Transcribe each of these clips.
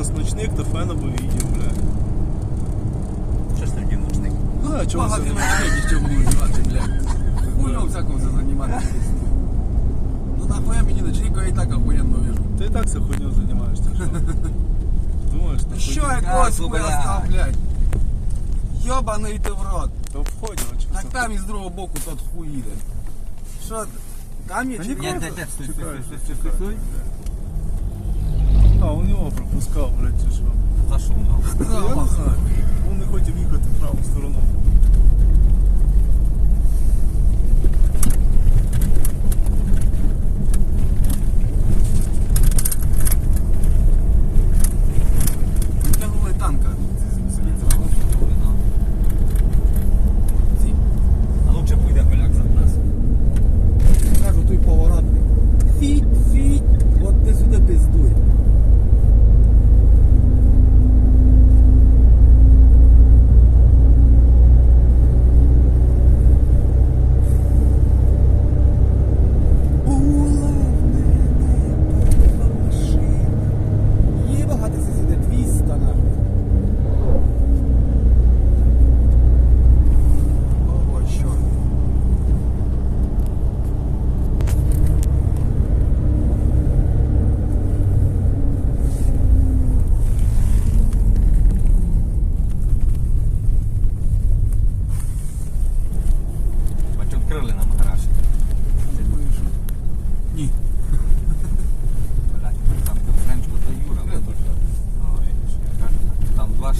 Водів би зараз ночник, то фена би відео, бля. Що ж тоді ночник? Ну, а чого це? Багато ночників що будуть знати, блядь. Хуйню всякого все займатися. Ну нахуя мені ночник, я і так охуєнно вижу. Ти і так це хуйню займаєшся, що? Думаєш, на Що хуйню? якогось Касу, хуя блядь. став, блядь? Йобаний ти в рот. Та в вході, а чого Так це? там із другого боку тот хуй їде. Що? ти? Там є Та чи ні, ні? Ні, круто. де, де, стой, стой, Чекай, стой, стой, стой, стой. А, у нього пропускав, блядь, чи у него пропускал, блядь, Я не знаю. Він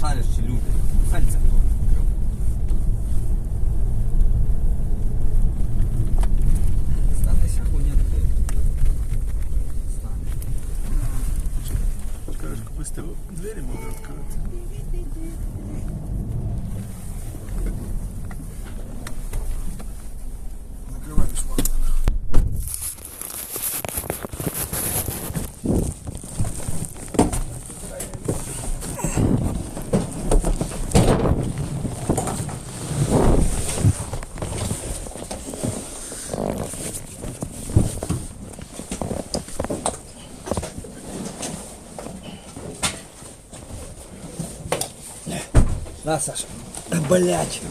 Там два шарящі люди. На, Саша. Блять.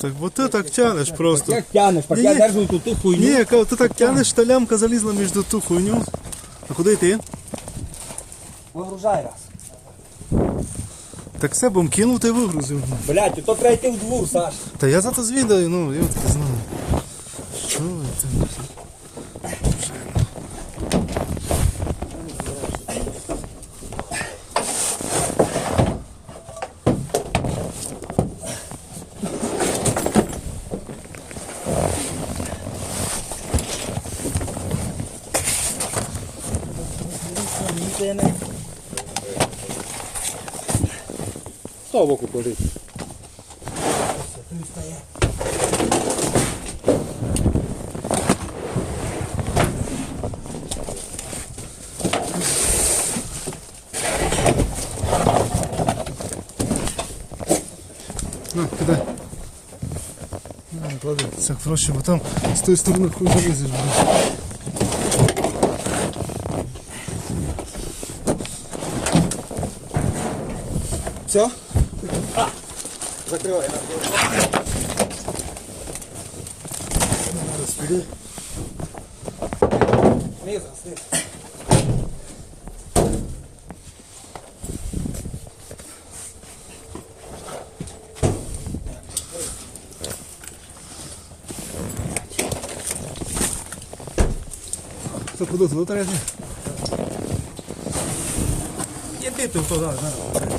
Так бо ти так тянеш просто. Як тянеш, так Ні, я держу тут ту хуйню. Я кажу, так тянеш, та лямка залізла між ту хуйню. А куди йти? Вигружай раз. Так все, бом кинув та й вигрузив. Блять, то треба йти в двор, Саш. Та я зато звідаю, ну, я от знаю. того боку клади. На, кидай. На, клади. Це проще, бо там з тої сторони хуй залізеш. блін. Все? Закривай. Сюди. Снизу, снизу. Це куди туди треба? Іди ти туди, зараз.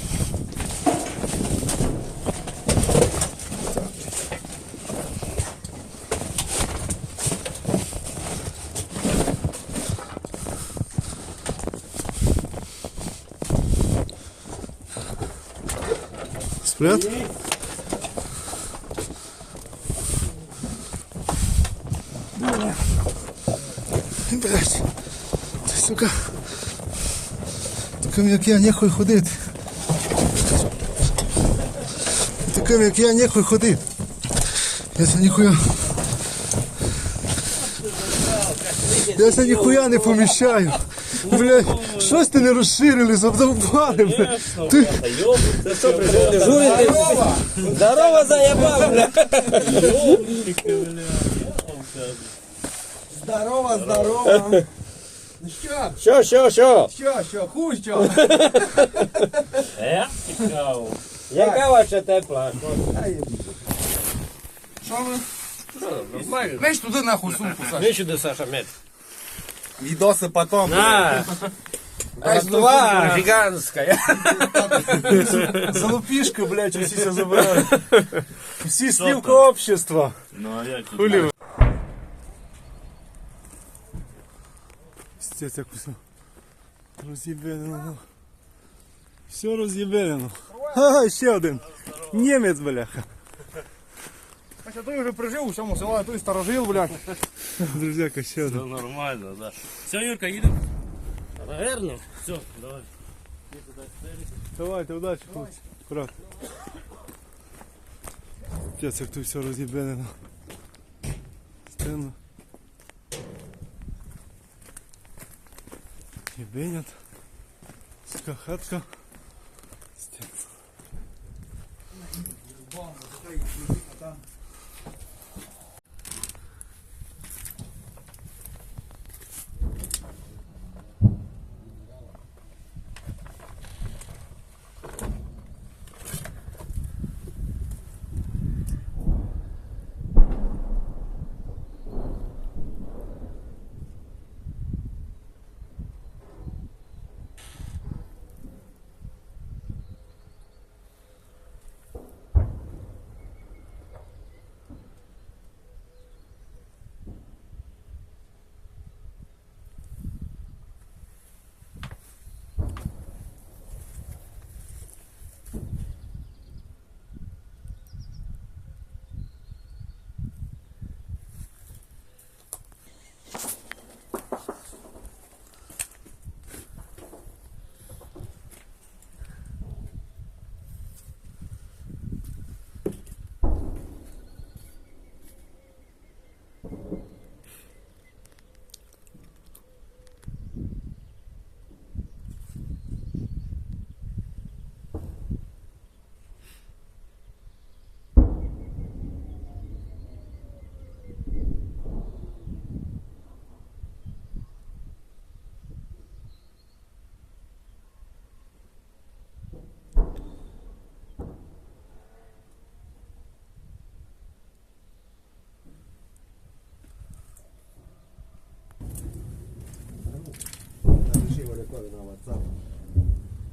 Привет. Блять, ти, сука. Таким як я нехуй ходити. Таким як я нехуй ходити. Я це ніхуя. Я це ніхуя не поміщаю. Блядь, щось ти не розширили, задовбали, блядь. Ти, Здорово, заебал, бля. Здорово, здорово. Ну що? Що, що, що? Що, що, хуй що? Е, цікаво. Яка ваша тепла? Що ви? Лезь туди нахуй сумку, Саша. Сюди, Саша, мед. Відоси потом. На! Раства гігантська. залупішка, блядь, усі все забирають. Всі слівка общества. Ну, а як тут? Хулі. Пиздец, як все роз'єбелено. Все роз'єбелено. Ага, ще один. Німець, бляха. Хоча той вже прижив у всьому селі, а той старожил, блядь. Друзяка, ще Все один. нормально, да. Все, Юрка, їдемо? Наверно. Все, давай. Давайте, удачі, хлопці. Аккуратно. Пиздец, як тут все роз'єбелено. Стенно. Єбенят. Сука, хатка.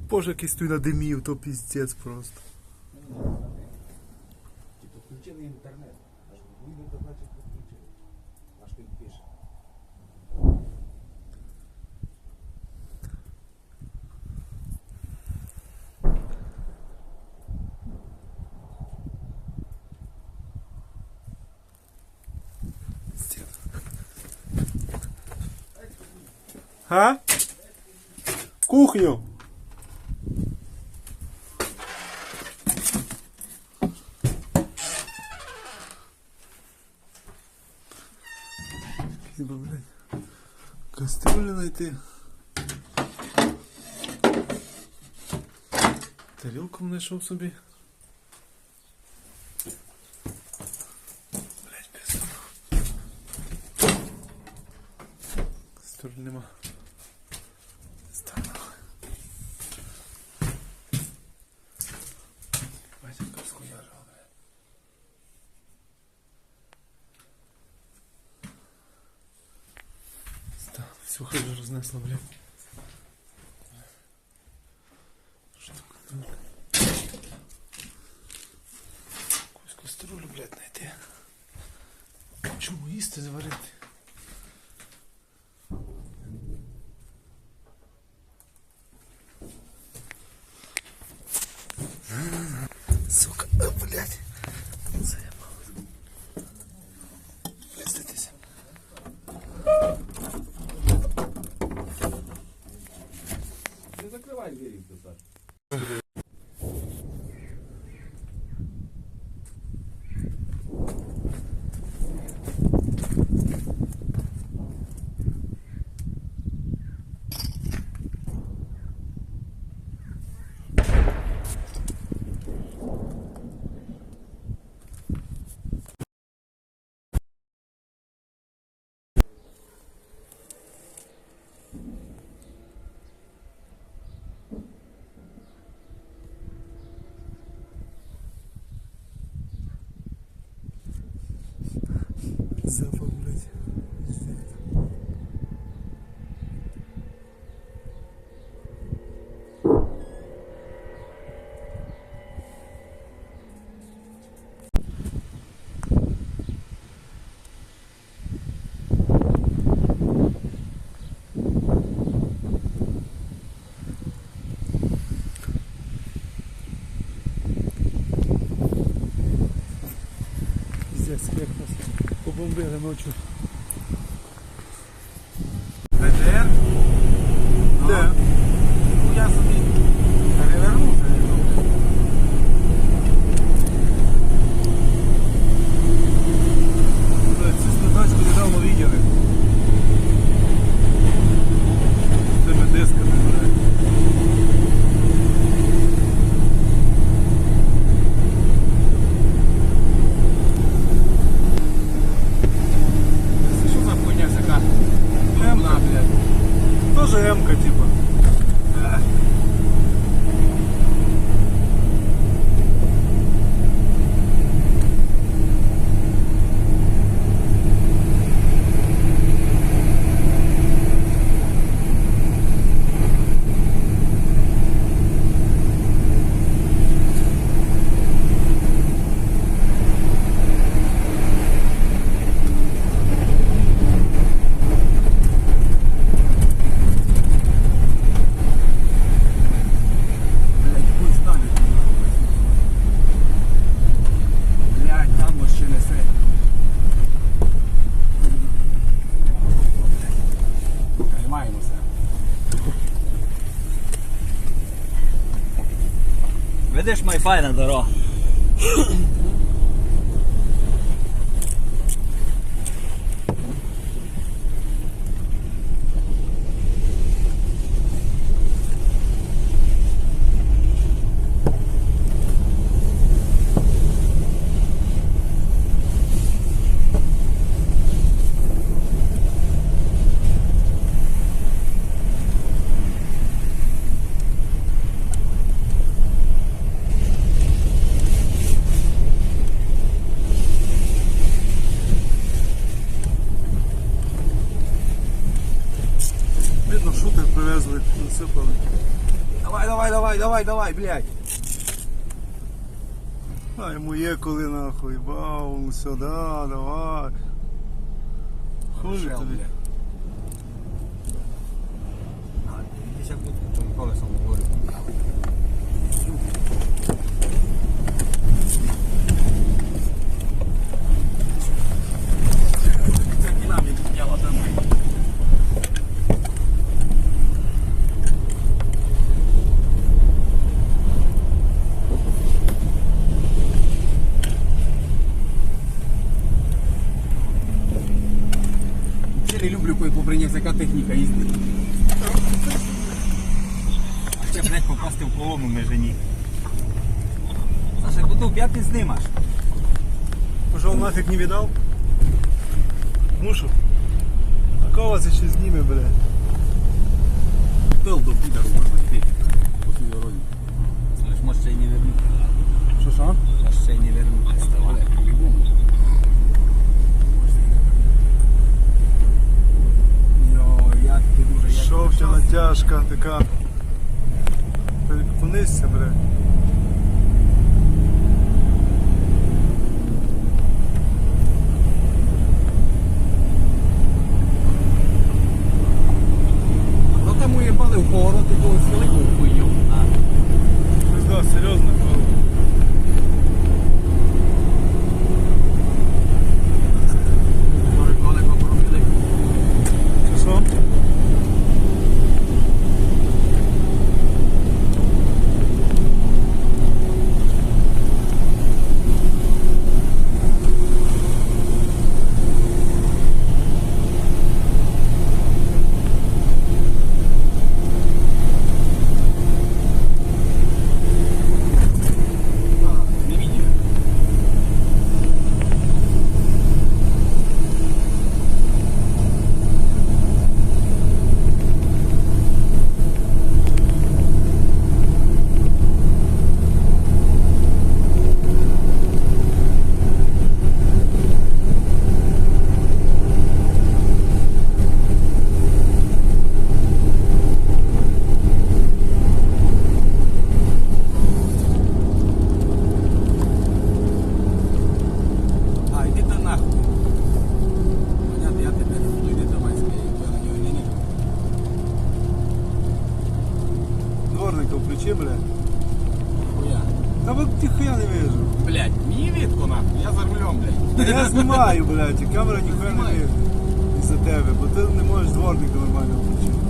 Боже, якийсь той надимів, то піздець просто. Включений інтернет. Аж вийде, то значить підключений. Аж він пише. А? Кухню. Хіба, блядь, кастрюлю знайти. Тарілку знайшов собі. Блядь, пизда. Кастрюлі нема. Все хуже рознесло, блядь. Що таке? Якусь каструлю, блядь, знайти. Чому їсти зварити? Сука. блядь. Заєбав. Пиздитися. Не закривай cuídense mucho. Видиш, май файна дорога. Давай, давай, давай, блядь. А йому є коли нахуй, бау, сюди, давай. Хуй Шел, тобі. Дивіться, як тут колесом говорю. Техніка їздить. А ще, блядь, попасти в колону межені. Саша, куди як ти знімаш? Пожал нафиг не видал? Що? А кого це ще зніме, блядь? Тил до підару можна йти. По цій дорозі. Слышь, може ще й не вернути. Що що? Може ще й не натяжка така. Понисся, блядь. Ну там уїбали в поворот якогось великого хуйню. Да, серйозно. вообще, блядь. Хуя. Та ви ніхуя не вижу. Блядь, мені видко нахуй, я за рулем, блядь. Та я знімаю, блядь, і камера ніхуя не вижу. Із-за тебе, бо ти не можеш дворника нормально включити.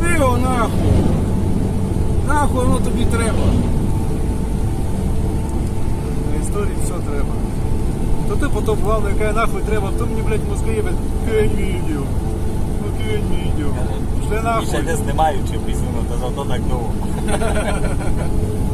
Бля, його нахуй. Нахуй воно тобі треба. На історії все треба. То ти потім главное, яка нахуй треба, то мені, блядь, мозги їбать, кинь відео. Ну кинь відео. Пішли Ще не знімаю знімаючи пісню, то зато так довго.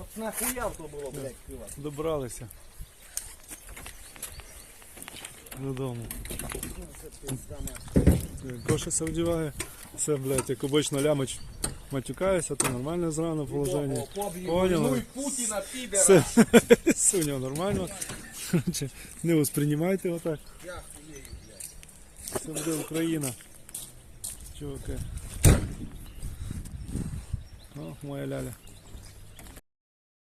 От нахуя то було, блядь, пиво. Добралися. Додому. Коша се вдіває. Все, блядь, як обично лямич матюкається, то нормальне зрано положення. Поняли? Поняли? Путіна, підера. Все, все у нього нормально. Короче, не восприймайте отак. Це буде Україна. Чуваки. 哦，我也来了